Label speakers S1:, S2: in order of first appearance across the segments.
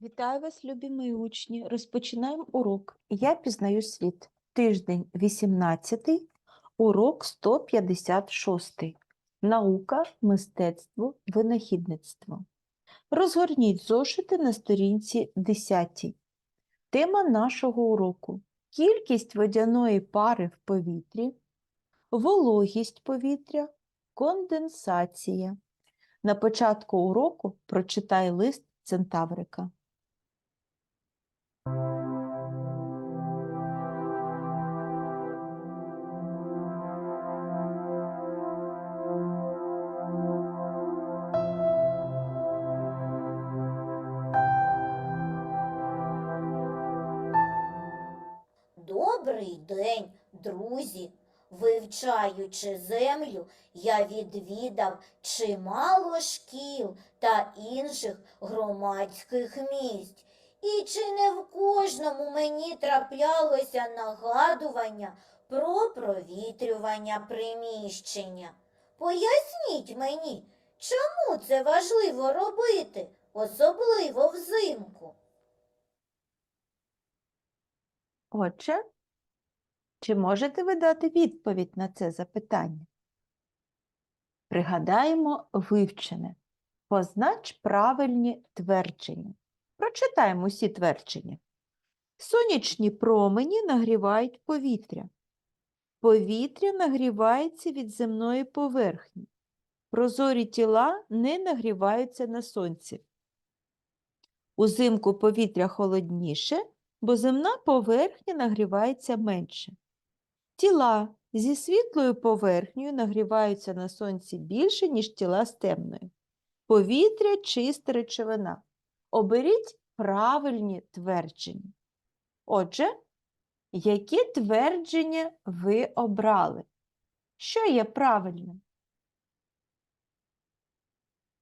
S1: Вітаю вас, любі мої учні. Розпочинаємо урок. Я пізнаю світ. Тиждень 18, урок 156. Наука, мистецтво, винахідництво. Розгорніть зошити на сторінці 10. Тема нашого уроку кількість водяної пари в повітрі, вологість повітря, конденсація. На початку уроку прочитай лист Центаврика.
S2: Добрий день, друзі! Вивчаючи землю, я відвідав чимало шкіл та інших громадських місць. І чи не в кожному мені траплялося нагадування про провітрювання приміщення? Поясніть мені, чому це важливо робити, особливо взимку?
S1: Отже, чи можете ви дати відповідь на це запитання? Пригадаємо вивчене. Познач правильні твердження. Прочитаємо усі твердження. Сонячні промені нагрівають повітря. Повітря нагрівається від земної поверхні. Прозорі тіла не нагріваються на сонці. Узимку повітря холодніше, бо земна поверхня нагрівається менше. Тіла зі світлою поверхнею нагріваються на сонці більше, ніж тіла з темною. Повітря чиста речовина. Оберіть правильні твердження. Отже, які твердження ви обрали? Що є правильним?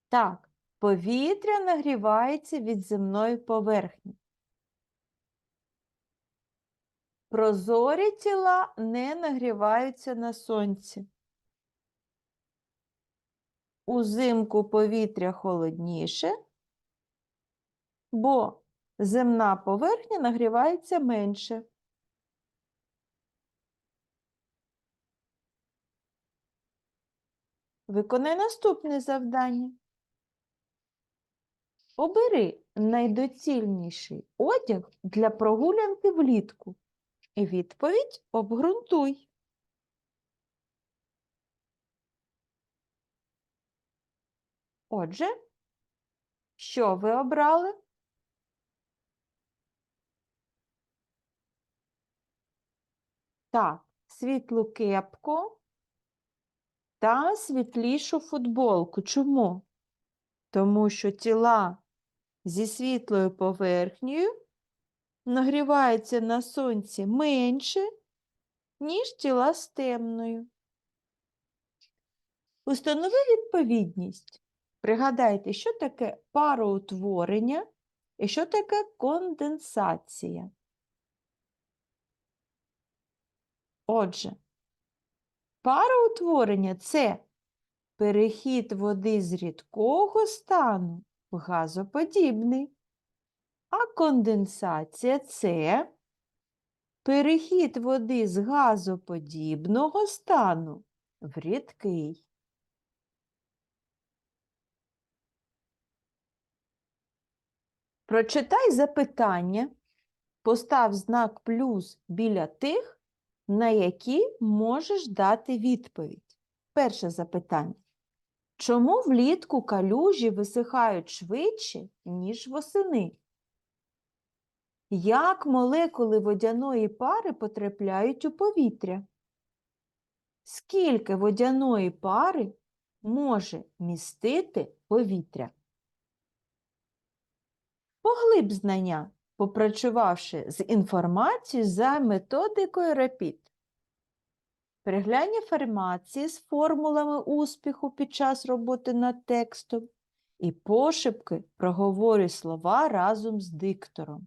S1: Так, повітря нагрівається від земної поверхні. Прозорі тіла не нагріваються на сонці. Узимку повітря холодніше, бо земна поверхня нагрівається менше. Виконай наступне завдання. Обери найдоцільніший одяг для прогулянки влітку. І відповідь обґрунтуй. Отже, що ви обрали? Так, світлу кепку та світлішу футболку. Чому? Тому що тіла зі світлою поверхнею нагріваються на сонці менше, ніж тіла з темною. Установи відповідність. Пригадайте, що таке пароутворення і що таке конденсація. Отже, пароутворення це перехід води з рідкого стану в газоподібний. А конденсація це перехід води з газоподібного стану в рідкий. Прочитай запитання, постав знак плюс біля тих, на які можеш дати відповідь. Перше запитання. Чому влітку калюжі висихають швидше, ніж восени? Як молекули водяної пари потрапляють у повітря? Скільки водяної пари може містити повітря? Поглиб знання, попрацювавши з інформацією за методикою RAPID. Переглянь інформації з формулами успіху під час роботи над текстом і пошепки проговорюй слова разом з диктором.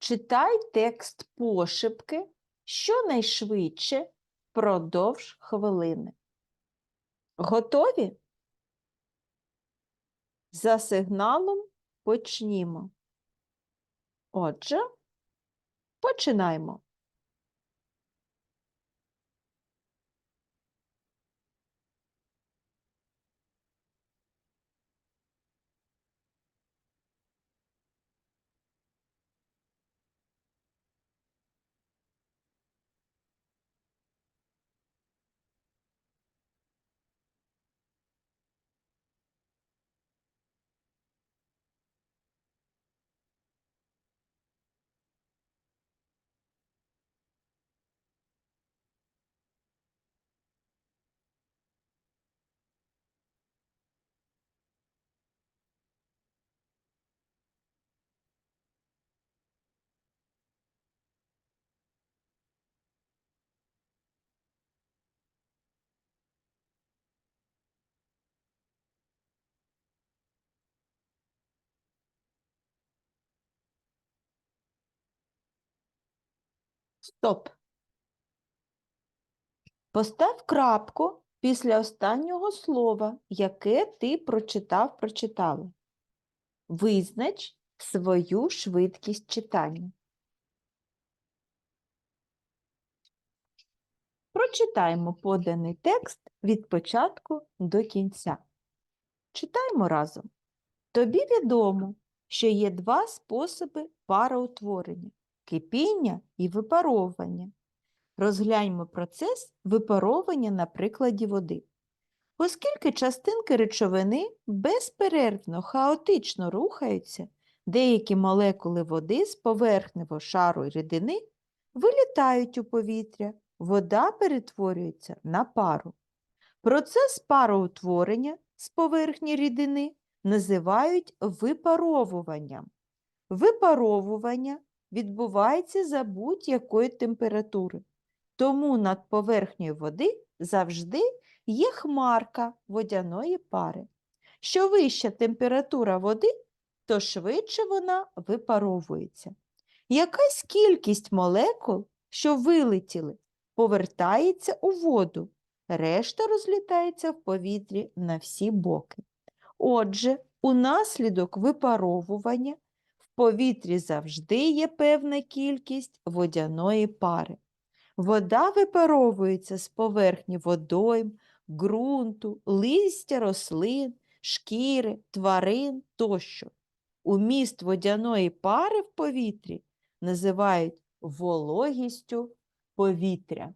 S1: Читай текст пошепки щонайшвидше впродовж хвилини. Готові? За сигналом почнімо. Отже, починаємо. Стоп. Постав крапку після останнього слова, яке ти прочитав, прочитала. Визнач свою швидкість читання. Прочитаємо поданий текст від початку до кінця. Читаємо разом. Тобі відомо, що є два способи пароутворення – кипіння і випаровування. Розгляньмо процес випаровування на прикладі води. Оскільки частинки речовини безперервно хаотично рухаються, деякі молекули води з поверхневого шару рідини вилітають у повітря, вода перетворюється на пару. Процес пароутворення з поверхні рідини називають випаровуванням. Випаровування відбувається за будь-якої температури, тому над поверхнею води завжди є хмарка водяної пари. Що вища температура води, то швидше вона випаровується. Якась кількість молекул, що вилетіли, повертається у воду, решта розлітається в повітрі на всі боки. Отже, унаслідок випаровування повітрі завжди є певна кількість водяної пари. Вода випаровується з поверхні водойм, ґрунту, листя рослин, шкіри, тварин тощо. Уміст водяної пари в повітрі називають вологістю повітря.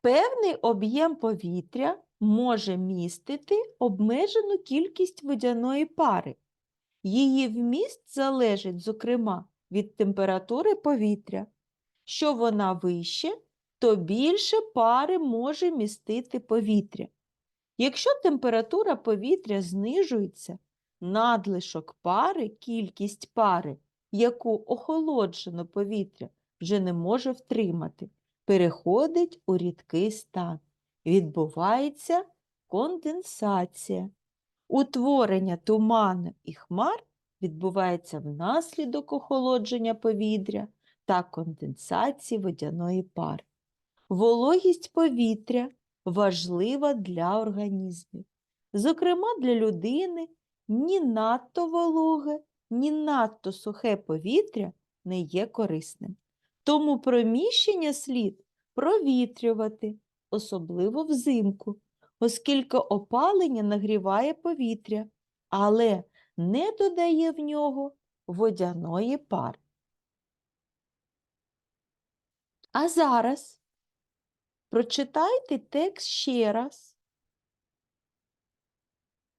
S1: Певний об'єм повітря може містити обмежену кількість водяної пари. Її вміст залежить, зокрема, від температури повітря. Що вона вище, то більше пари може містити повітря. Якщо температура повітря знижується, надлишок пари, кількість пари, яку охолоджено повітря вже не може втримати, переходить у рідкий стан. Відбувається конденсація. Утворення туману і хмар відбувається внаслідок охолодження повітря та конденсації водяної пари. Вологість повітря важлива для організмів. Зокрема, для людини ні надто вологе, ні надто сухе повітря не є корисним. Тому приміщення слід провітрювати, особливо взимку, оскільки опалення нагріває повітря, але не додає в нього водяної пари. А зараз прочитайте текст ще раз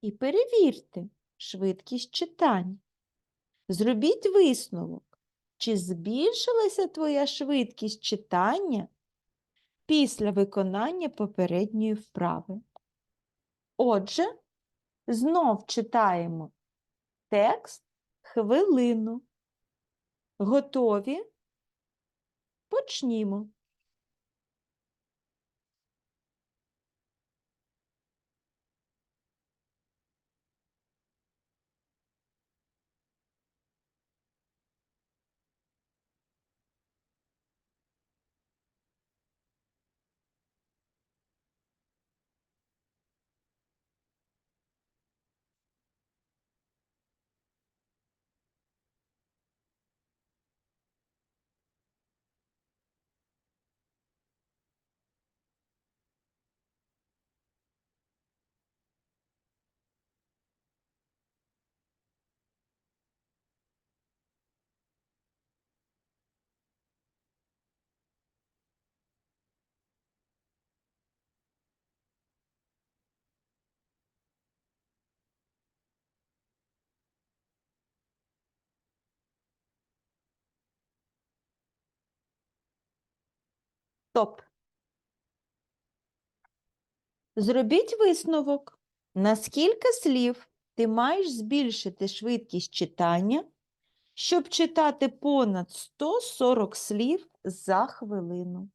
S1: і перевірте швидкість читання. Зробіть висновок, чи збільшилася твоя швидкість читання після виконання попередньої вправи. Отже, знов читаємо текст хвилину. Готові? Почнімо. Стоп. Зробіть висновок. На скільки слів ти маєш збільшити швидкість читання, щоб читати понад 140 слів за хвилину?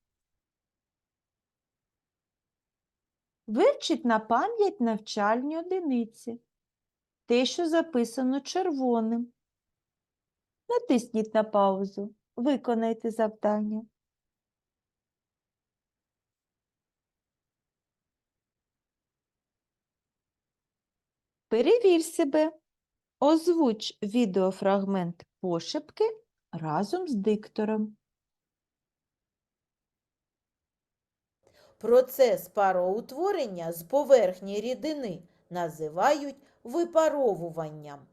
S1: Вивчіть на пам'ять навчальні одиниці. Те, що записано червоним. Натисніть на паузу. Виконайте завдання. Перевір себе. Озвуч відеофрагмент пошепки разом з диктором.
S3: Процес пароутворення з поверхні рідини називають випаровуванням.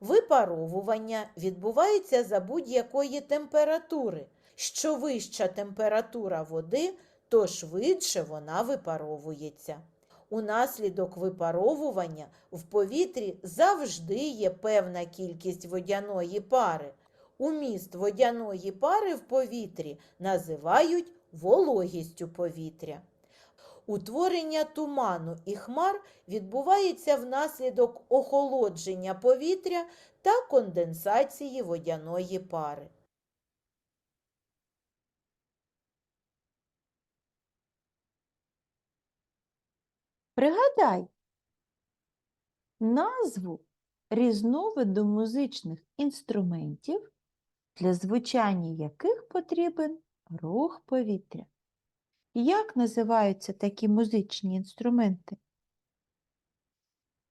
S3: Випаровування відбувається за будь-якої температури. Що вища температура води, то швидше вона випаровується. Унаслідок випаровування в повітрі завжди є певна кількість водяної пари. Уміст водяної пари в повітрі називають вологістю повітря. Утворення туману і хмар відбувається внаслідок охолодження повітря та конденсації водяної пари.
S1: Пригадай назву різновиду музичних інструментів, для звучання яких потрібен рух повітря. Як називаються такі музичні інструменти?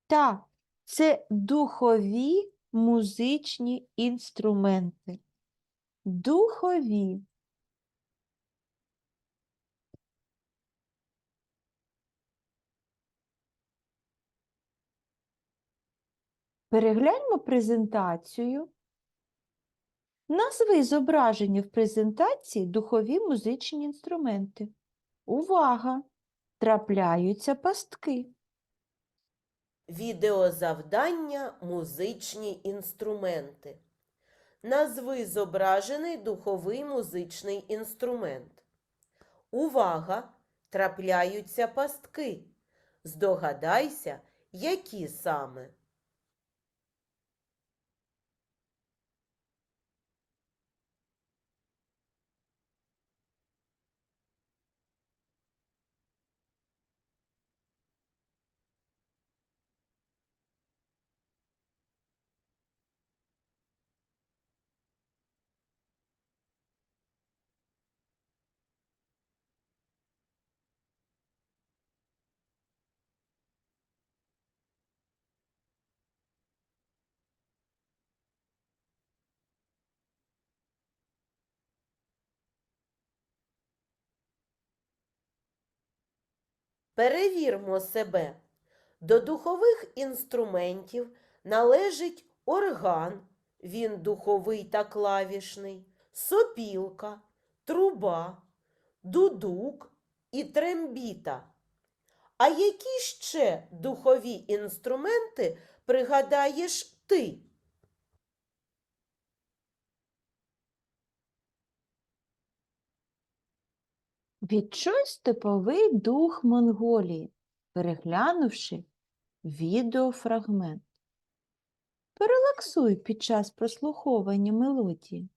S1: Так, це духові музичні інструменти. Духові. Перегляньмо презентацію. Назви зображені в презентації духові музичні інструменти. Увага! Трапляються пастки.
S3: Відеозавдання музичні інструменти. Назви зображений духовий музичний інструмент. Увага! Трапляються пастки. Здогадайся, які саме. Перевірмо себе. До духових інструментів належить орган, він духовий та клавішний, сопілка, труба, дудук і трембіта. А які ще духові інструменти пригадаєш ти?
S1: Відчуй степовий дух Монголії. переглянувши відеофрагмент. Порелаксуй під час прослуховування мелодії.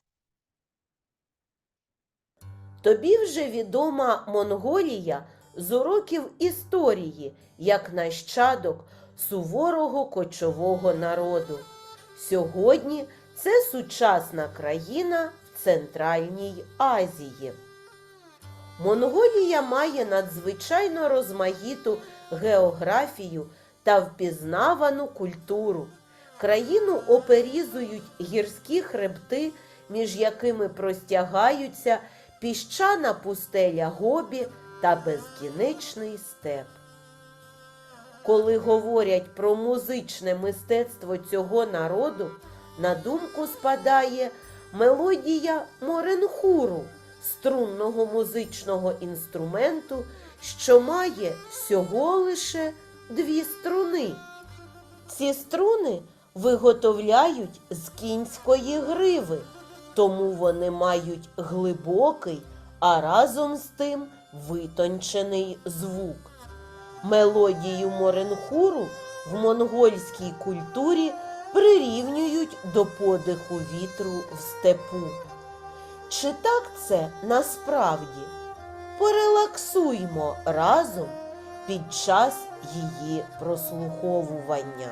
S3: Тобі вже відома Монголія з уроків історії як нащадок суворого кочового народу. Сьогодні це сучасна країна в Центральній Азії. Монголія має надзвичайно розмаїту географію та впізнавану культуру. Країну оперізують гірські хребти, між якими простягаються піщана пустеля Гобі та безкінечний степ. Коли говорять про музичне мистецтво цього народу, на думку спадає мелодія моренхуру, струнного музичного інструменту, що має всього лише дві струни. Ці струни виготовляють з кінської гриви, тому вони мають глибокий, а разом з тим витончений звук. Мелодію моренхуру в монгольській культурі прирівнюють до подиху вітру в степу. Чи так це насправді? Порелаксуймо разом під час її прослуховування.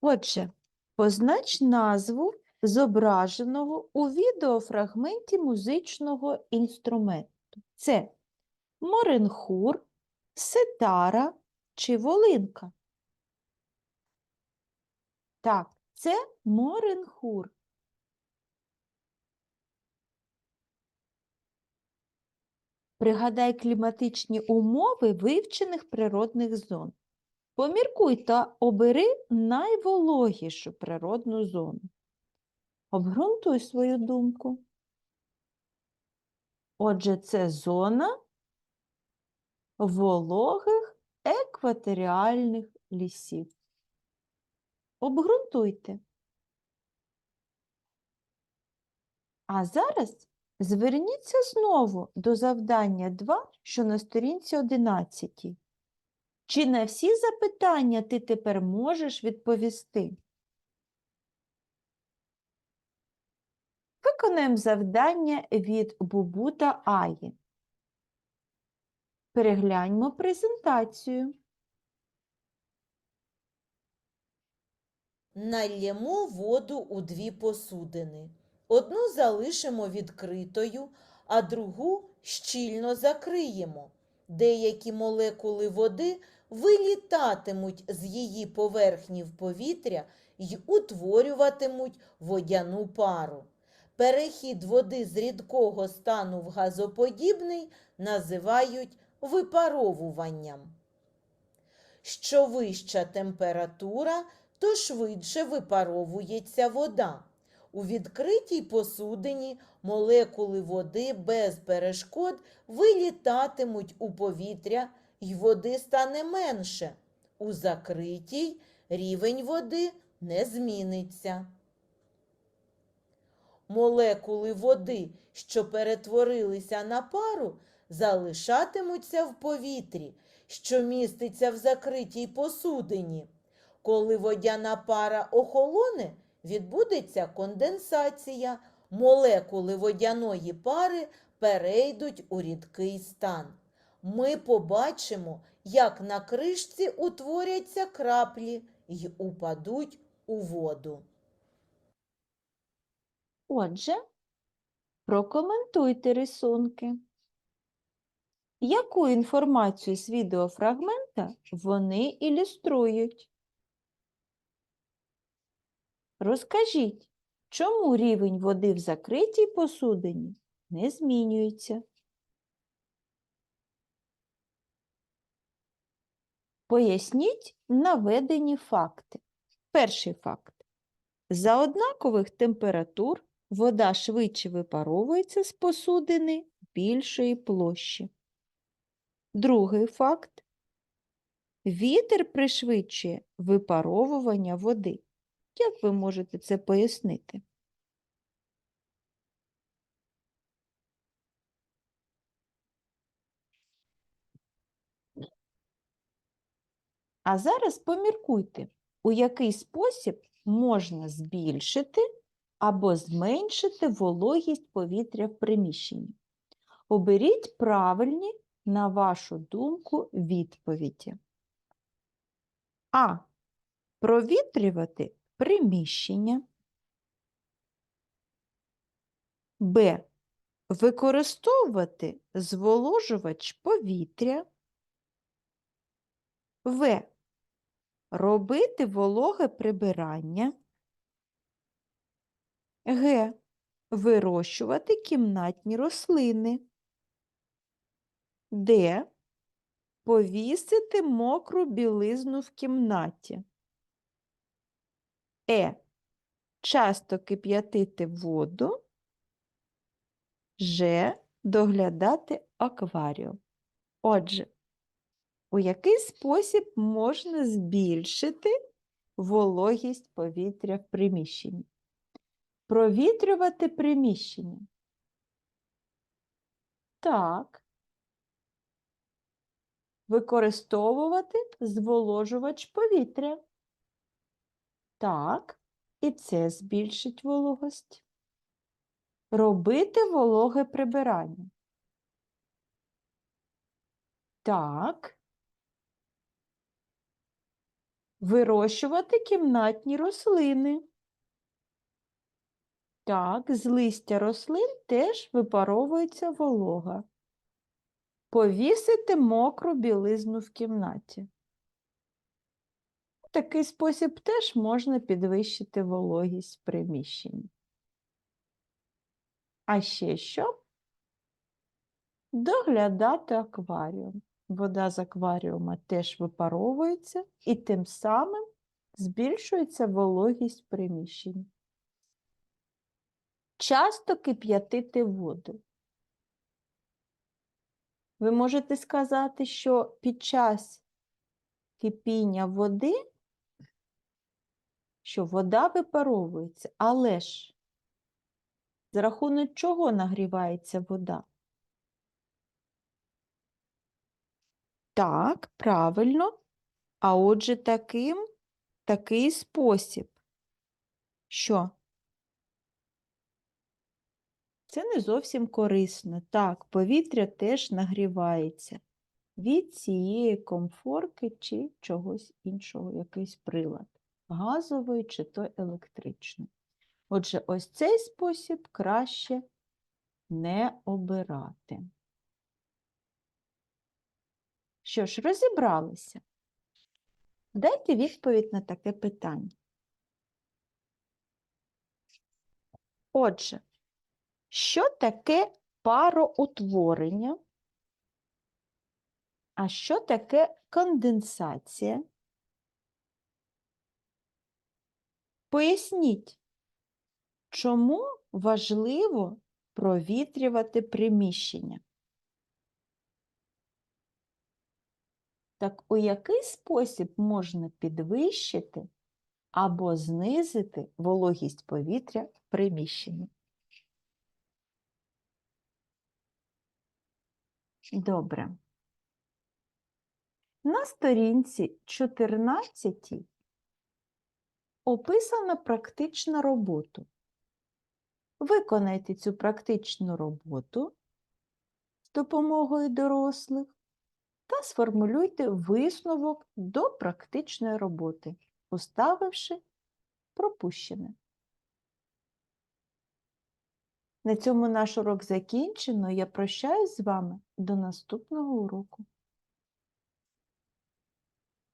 S1: Отже, познач назву зображеного у відеофрагменті музичного інструменту. Це моренхур, ситара чи волинка. Так, це моренхур. Пригадай кліматичні умови вивчених природних зон. Поміркуй та обери найвологішу природну зону. Обґрунтуй свою думку. Отже, це зона вологих екваторіальних лісів. Обґрунтуйте. А зараз зверніться знову до завдання 2, що на сторінці 11. Чи на всі запитання ти тепер можеш відповісти? Виконаємо завдання від Бубу та Аї. Перегляньмо презентацію.
S3: Нальємо воду у дві посудини. Одну залишимо відкритою, а другу щільно закриємо. Деякі молекули води вилітатимуть з її поверхні в повітря й утворюватимуть водяну пару. Перехід води з рідкого стану в газоподібний називають випаровуванням. Що вища температура, то швидше випаровується вода. У відкритій посудині молекули води без перешкод вилітатимуть у повітря й води стане менше. У закритій рівень води не зміниться. Молекули води, що перетворилися на пару, залишатимуться в повітрі, що міститься в закритій посудині. Коли водяна пара охолоне, відбудеться конденсація. Молекули водяної пари перейдуть у рідкий стан. Ми побачимо, як на кришці утворяться краплі й упадуть у воду.
S1: Отже, прокоментуйте рисунки. Яку інформацію з відеофрагмента вони ілюструють? Розкажіть, чому рівень води в закритій посудині не змінюється? Поясніть наведені факти. Перший факт. За однакових температур вода швидше випаровується з посудини більшої площі. Другий факт. Вітер пришвидшує випаровування води. Як ви можете це пояснити? А зараз поміркуйте, у який спосіб можна збільшити або зменшити вологість повітря в приміщенні. Оберіть правильні, на вашу думку, відповіді. А. Провітрювати приміщення. Б. Використовувати зволожувач повітря. В. Робити вологе прибирання. Г. Вирощувати кімнатні рослини. Д. Повісити мокру білизну в кімнаті. Е. Часто кип'ятити воду. Ж. Доглядати акваріум. Отже, у який спосіб можна збільшити вологість повітря в приміщенні? Провітрювати приміщення. Так. Використовувати зволожувач повітря. Так. І це збільшить вологость. Робити вологе прибирання. Так. Вирощувати кімнатні рослини. Так, з листя рослин теж випаровується волога. Повісити мокру білизну в кімнаті. Такий спосіб теж можна підвищити вологість в приміщенні. А ще що? Доглядати акваріум. Вода з акваріума теж випаровується і тим самим збільшується вологість в приміщенні. Часто кип'ятити воду. Ви можете сказати, що під час кипіння води, що вода випаровується, але ж за рахунок чого нагрівається вода? Так, правильно. А отже, таким, такий спосіб. Що? Це не зовсім корисно. Так, повітря теж нагрівається від цієї комфорки чи чогось іншого, якийсь прилад, газовий чи то електричний. Отже, ось цей спосіб краще не обирати. Що ж, розібралися. Дайте відповідь на таке питання. Отже, що таке пароутворення? А що таке конденсація? Поясніть, чому важливо провітрювати приміщення? Так у який спосіб можна підвищити або знизити вологість повітря в приміщенні? Добре. На сторінці 14 описана практична робота. Виконайте цю практичну роботу з допомогою дорослих та сформулюйте висновок до практичної роботи, поставивши пропущене. На цьому наш урок закінчено. Я прощаюсь з вами до наступного уроку.